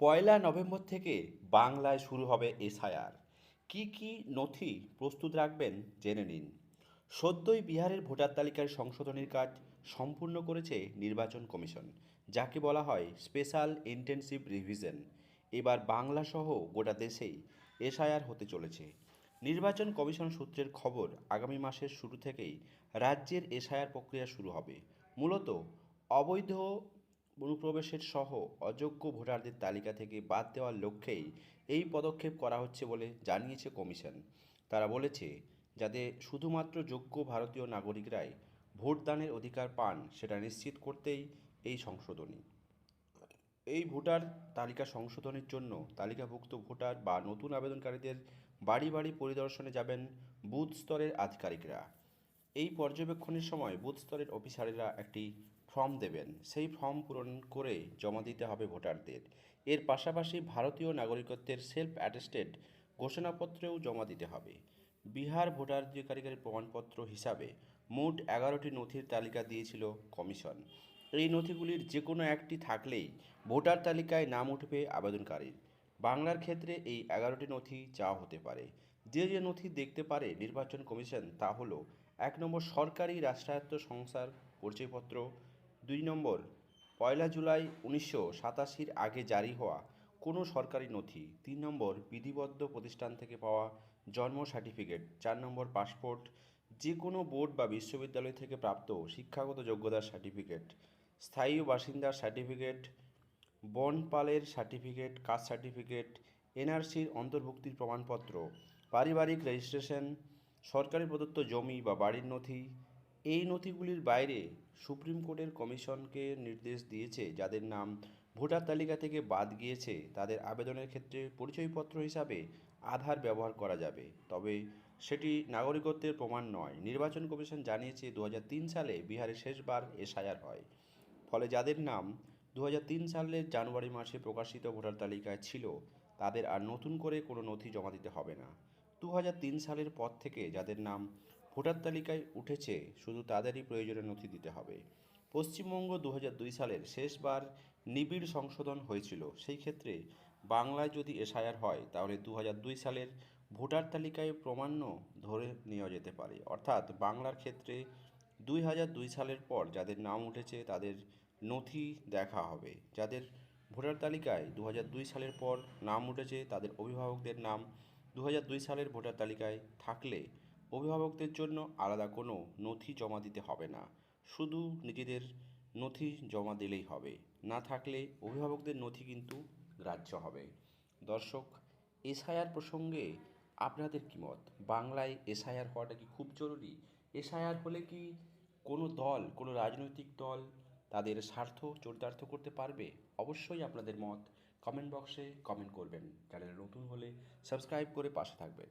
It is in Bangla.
পয়লা নভেম্বর থেকে বাংলায় শুরু হবে এসআইআর। কি কি নথি প্রস্তুত রাখবেন জেনে নিন। সদ্যই বিহারের ভোটার তালিকার সংশোধনের কাজ সম্পূর্ণ করেছে নির্বাচন কমিশন, যাকে বলা হয় স্পেশাল ইন্টেনসিভ রিভিশন। এবার বাংলাসহ গোটা দেশেই এসআইআর হতে চলেছে। নির্বাচন কমিশন সূত্রের খবর, আগামী মাসের শুরু থেকেই রাজ্যের এসআইআর প্রক্রিয়া শুরু হবে। মূলত অবৈধ অনুপ্রবেশের সহ অযোগ্য ভোটারদের তালিকা থেকে বাদ দেওয়ার লক্ষ্যেই এই পদক্ষেপ করা হচ্ছে বলে জানিয়েছে কমিশন। তারা বলেছে, যাতে শুধুমাত্র যোগ্য ভারতীয় নাগরিকরাই ভোটদানের অধিকার পান, সেটা নিশ্চিত করতেই এই সংশোধনী। এই ভোটার তালিকা সংশোধনের জন্য তালিকাভুক্ত ভোটার বা নতুন আবেদনকারীদের বাড়ি বাড়ি পরিদর্শনে যাবেন বুথ স্তরের আধিকারিকরা। এই পর্যবেক্ষণের সময় বুথ স্তরের অফিসারেরা একটি ফর্ম দেবেন। সেই ফর্ম পূরণ করে জমা দিতে হবে ভোটারদের। এর পাশাপাশি ভারতীয় নাগরিকত্বের সেলফ অ্যাটেস্টেড ঘোষণাপত্রেও জমা দিতে হবে। বিহার ভোটাধিকারীদের প্রমাণপত্র হিসাবে মোট এগারোটি নথির তালিকা দিয়েছিল কমিশন। এই নথিগুলির যে কোনো একটি থাকলেই ভোটার তালিকায় নাম উঠবে আবেদনকারীর। বাংলার ক্ষেত্রে এই এগারোটি নথি চাওয়া হতে পারে। যে যে নথি দেখতে পারে নির্বাচন কমিশন তা হলো এক নম্বর সরকারি রাষ্ট্রায়ত্ত সংস্থার পরিচয়পত্র দুই নম্বর, পয়লা জুলাই উনিশশো সাতাশির আগে জারি হওয়া কোনো সরকারি নথি। তিন নম্বর, বিধিবদ্ধ প্রতিষ্ঠান থেকে পাওয়া জন্ম সার্টিফিকেট। চার নম্বর, পাসপোর্ট। যে কোনো বোর্ড বা বিশ্ববিদ্যালয় থেকে প্রাপ্ত শিক্ষাগত যোগ্যতার সার্টিফিকেট। স্থায়ী বাসিন্দার সার্টিফিকেট। বনপালের সার্টিফিকেট, কাস্ট সার্টিফিকেট, এনআরসির অন্তর্ভুক্তির প্রমাণপত্র। পারিবারিক রেজিস্ট্রেশন, সরকারি প্রদত্ত জমি বা বাড়ির নথি এই নথিগুলির বাইরে সুপ্রিম কোর্টের কমিশনকে নির্দেশ দিয়েছে, যাদের নাম ভোটার তালিকা থেকে বাদ গিয়েছে। তাদের আবেদনের ক্ষেত্রে পরিচয়পত্র হিসাবে আধার ব্যবহার করা যাবে। তবে সেটি নাগরিকত্বের প্রমাণ নয়। নির্বাচন কমিশন জানিয়েছে দু হাজার তিন সালে বিহারে শেষবার এসআইআর হয়। ফলে যাদের নাম দু হাজার তিন সালের জানুয়ারি মাসে প্রকাশিত ভোটার তালিকায় ছিল, তাদের আর নতুন করে কোনো নথি জমা দিতে হবে না। দু হাজার তিন সালের পর থেকে যাদের নাম ভোটার তালিকায় উঠেছে, শুধু তাদেরই প্রয়োজনীয় নথি দিতে হবে। পশ্চিমবঙ্গ দু হাজার দুই সালের শেষবার নিবিড় সংশোধন হয়েছিল। সেই ক্ষেত্রে বাংলায় যদি এসআইআর হয়, তাহলে দু হাজার দুই সালের ভোটার তালিকায় প্রমাণ্য ধরে নেওয়া যেতে পারে। অর্থাৎ বাংলার ক্ষেত্রে দুই দুই সালের পর যাদের নাম উঠেছে, তাদের নথি দেখা হবে। যাদের ভোটার তালিকায় দু দুই সালের পর নাম উঠেছে, তাদের অভিভাবকদের নাম দু দুই সালের ভোটার তালিকায় থাকলে অভিভাবকদের জন্য আলাদা কোনো নথি জমা দিতে হবে না। শুধু নিজেদের নথি জমা দিলেই হবে। না থাকলে অভিভাবকদের নথি কিন্তু গ্রাহ্য হবে। দর্শক, এসআইআর প্রসঙ্গে আপনাদের কী মত? বাংলায় এসআইআর হওয়াটা কি খুব জরুরি? এসআইআর হলে কি কোনো দল, কোনো রাজনৈতিক দল তাদের স্বার্থ চরিতার্থ করতে পারবে? অবশ্যই আপনাদের মত কমেন্ট বক্সে কমেন্ট করবেন। চ্যানেলে নতুন হলে সাবস্ক্রাইব করে পাশে থাকবেন।